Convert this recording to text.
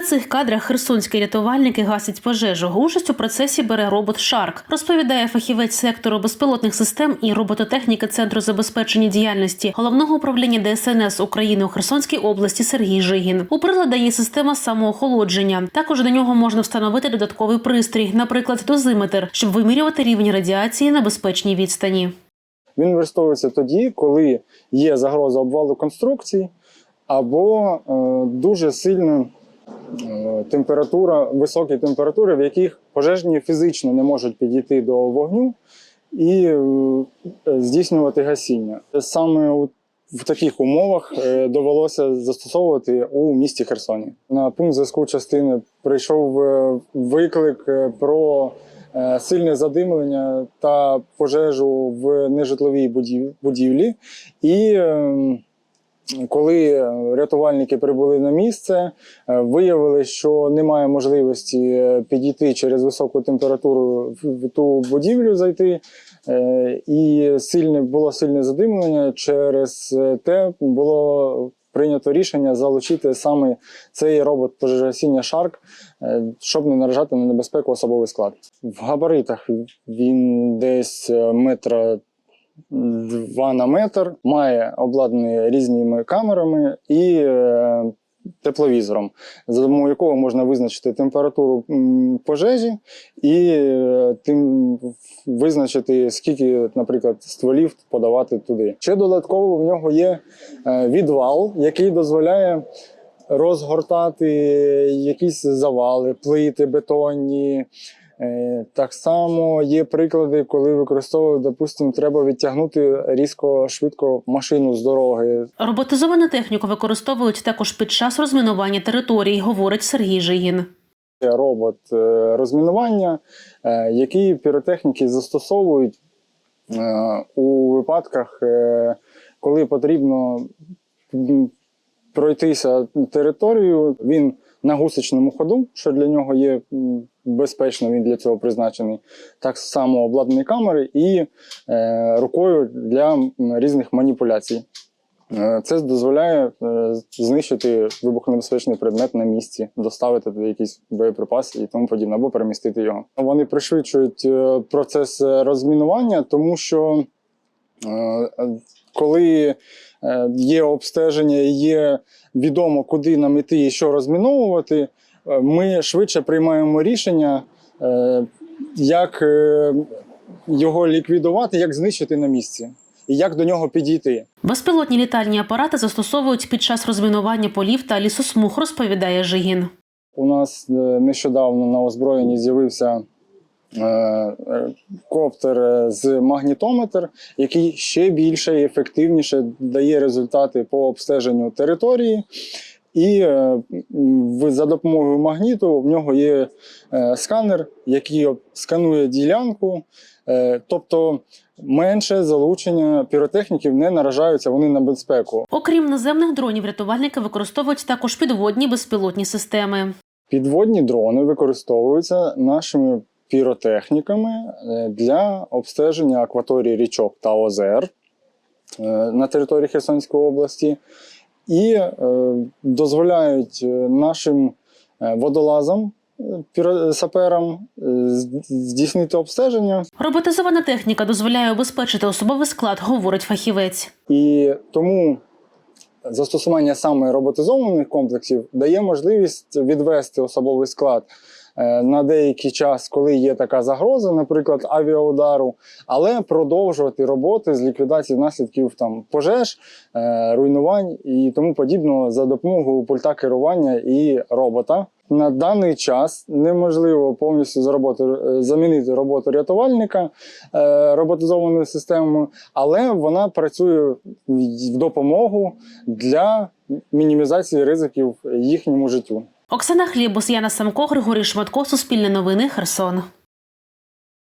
На цих кадрах херсонські рятувальники гасять пожежу. Участь у процесі бере робот Шарк, розповідає фахівець сектору безпілотних систем і робототехніки Центру забезпечення діяльності головного управління ДСНС України у Херсонській області Сергій Жигін. У прилада є система самоохолодження. Також до нього можна встановити додатковий пристрій, наприклад, дозиметр, щоб вимірювати рівень радіації на безпечній відстані. Він використовується тоді, коли є загроза обвалу конструкції або е, дуже сильна е, температура, високі температури, в яких пожежні фізично не можуть підійти до вогню і е, здійснювати гасіння. Саме в таких умовах е, довелося застосовувати у місті Херсоні. На пункт зв'язку частини прийшов е, виклик е, про е, сильне задимлення та пожежу в нежитловій будівлі. І е, коли рятувальники прибули на місце, е, виявили, що немає можливості е, підійти через високу температуру в ту будівлю зайти. Е, І сильне було сильне задимлення. Через е, те було прийнято рішення залучити саме цей робот пожежогасіння Шарк, е, щоб не наражати на небезпеку особовий склад. В габаритах він десь е, метра 2 на метр, має обладнаний різними камерами і е, тепловізором, за допомогою якого можна визначити температуру пожежі і е, тим визначити, скільки, наприклад, стволів подавати туди. Ще додатково в нього є е, відвал, який дозволяє розгортати якісь завали, плити бетонні. Е, Так само є приклади, коли використовують, допустимо, треба відтягнути різко швидко машину з дороги. Роботизовану техніку використовують також під час розмінування територій, говорить Сергій Жигін. Це робот е, розмінування, е, який піротехніки застосовують у випадках, коли потрібно пройтися територію. Він на гусечному ходу, що для нього є безпечно, він для цього призначений. Так само обладнані камери і е, рукою для різних маніпуляцій. Е, Це дозволяє е, знищити вибухонебезпечний предмет на місці, доставити туди якісь боєприпаси і тому подібне, або перемістити його. Вони пришвидшують процес розмінування, тому що коли є обстеження є відомо, куди нам іти і що розміновувати, ми швидше приймаємо рішення, е, як е, його ліквідувати, як знищити на місці і як до нього підійти. Безпілотні літальні апарати застосовують під час розмінування полів та лісосмуг, розповідає Жигін. У нас е, нещодавно на озброєнні з'явився е, е, коптер е, з магнітометр, який ще більше і ефективніше дає результати по обстеженню території. І е, за допомогою магніту в нього є е, сканер, який сканує ділянку, е, тобто менше залучення піротехніків не наражаються вони на безпеку. Окрім наземних дронів, рятувальники використовують також підводні безпілотні системи. Підводні дрони використовуються нашими піротехніками для обстеження акваторії річок та озер на території Херсонської області і е, дозволяють е, нашим е, водолазам, саперам здійснити обстеження. Роботизована техніка дозволяє обезпечити особовий склад, говорить фахівець. І тому застосування саме роботизованих комплексів дає можливість відвести особовий склад на деякий час, коли є така загроза, наприклад, авіаудару, але продовжувати роботи з ліквідації наслідків там пожеж, е, руйнувань і тому подібного за допомогою пульта керування і робота. На даний час неможливо повністю зароботу, е, замінити роботу рятувальника е, роботизованою системою, але вона працює в допомогу для мінімізації ризиків їхньому життю. Оксана Хлібус, Яна Самко, Григорій Шматко, Суспільне новини, Херсон.